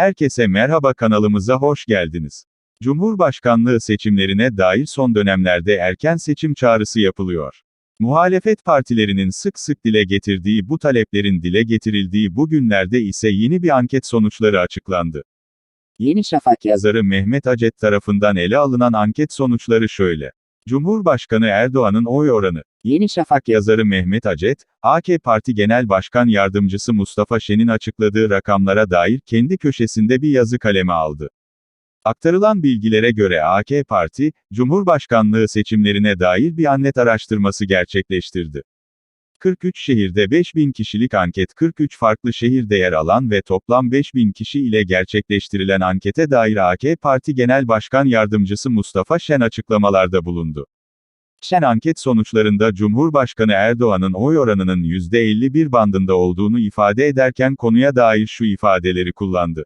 Herkese merhaba kanalımıza hoş geldiniz. Cumhurbaşkanlığı seçimlerine dair son dönemlerde erken seçim çağrısı yapılıyor. Muhalefet partilerinin sık sık dile getirdiği bu taleplerin dile getirildiği bu günlerde ise yeni bir anket sonuçları açıklandı. Yeni Şafak. Yazarı Mehmet Acet tarafından ele alınan anket sonuçları şöyle. Cumhurbaşkanı Erdoğan'ın oy oranı. Yeni Şafak. Yazarı Mehmet Acet, AK Parti Genel Başkan Yardımcısı Mustafa Şen'in açıkladığı rakamlara dair kendi köşesinde bir yazı kaleme aldı. Aktarılan bilgilere göre AK Parti, Cumhurbaşkanlığı seçimlerine dair bir anket araştırması gerçekleştirdi. 43 şehirde 5000 kişilik anket 43 farklı şehirde yer alan ve toplam 5000 kişi ile gerçekleştirilen ankete dair AK Parti Genel Başkan Yardımcısı Mustafa Şen açıklamalarda bulundu. Şen anket sonuçlarında Cumhurbaşkanı Erdoğan'ın oy oranının %51 bandında olduğunu ifade ederken konuya dair şu ifadeleri kullandı.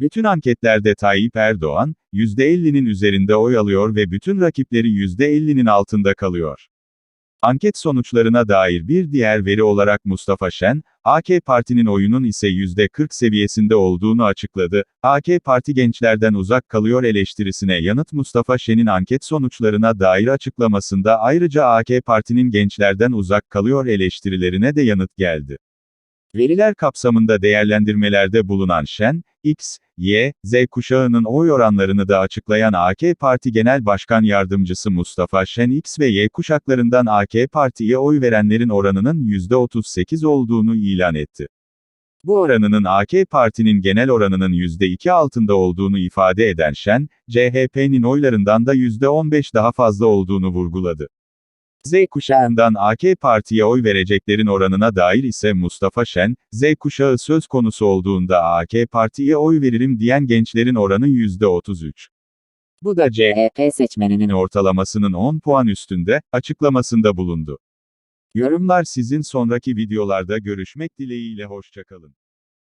Bütün anketlerde Tayyip Erdoğan, %50'nin üzerinde oy alıyor ve bütün rakipleri %50'nin altında kalıyor. Anket sonuçlarına dair bir diğer veri olarak Mustafa Şen, AK Parti'nin oyunun ise %40 seviyesinde olduğunu açıkladı. AK Parti gençlerden uzak kalıyor eleştirisine yanıt Mustafa Şen'in anket sonuçlarına dair açıklamasında ayrıca AK Parti'nin gençlerden uzak kalıyor eleştirilerine de yanıt geldi. Veriler kapsamında değerlendirmelerde bulunan Şen, X, Y, Z kuşağının oy oranlarını da açıklayan AK Parti Genel Başkan Yardımcısı Mustafa Şen X ve Y kuşaklarından AK Parti'ye oy verenlerin oranının %38 olduğunu ilan etti. Bu oranının AK Parti'nin genel oranının %2 altında olduğunu ifade eden Şen, CHP'nin oylarından da %15 daha fazla olduğunu vurguladı. Z kuşağından AK Parti'ye oy vereceklerin oranına dair ise Mustafa Şen, Z kuşağı söz konusu olduğunda AK Parti'ye oy veririm diyen gençlerin oranı %33. Bu da CHP seçmeninin ortalamasının 10 puan üstünde, açıklamasında bulundu. Yorumlar sizin sonraki videolarda görüşmek dileğiyle hoşçakalın.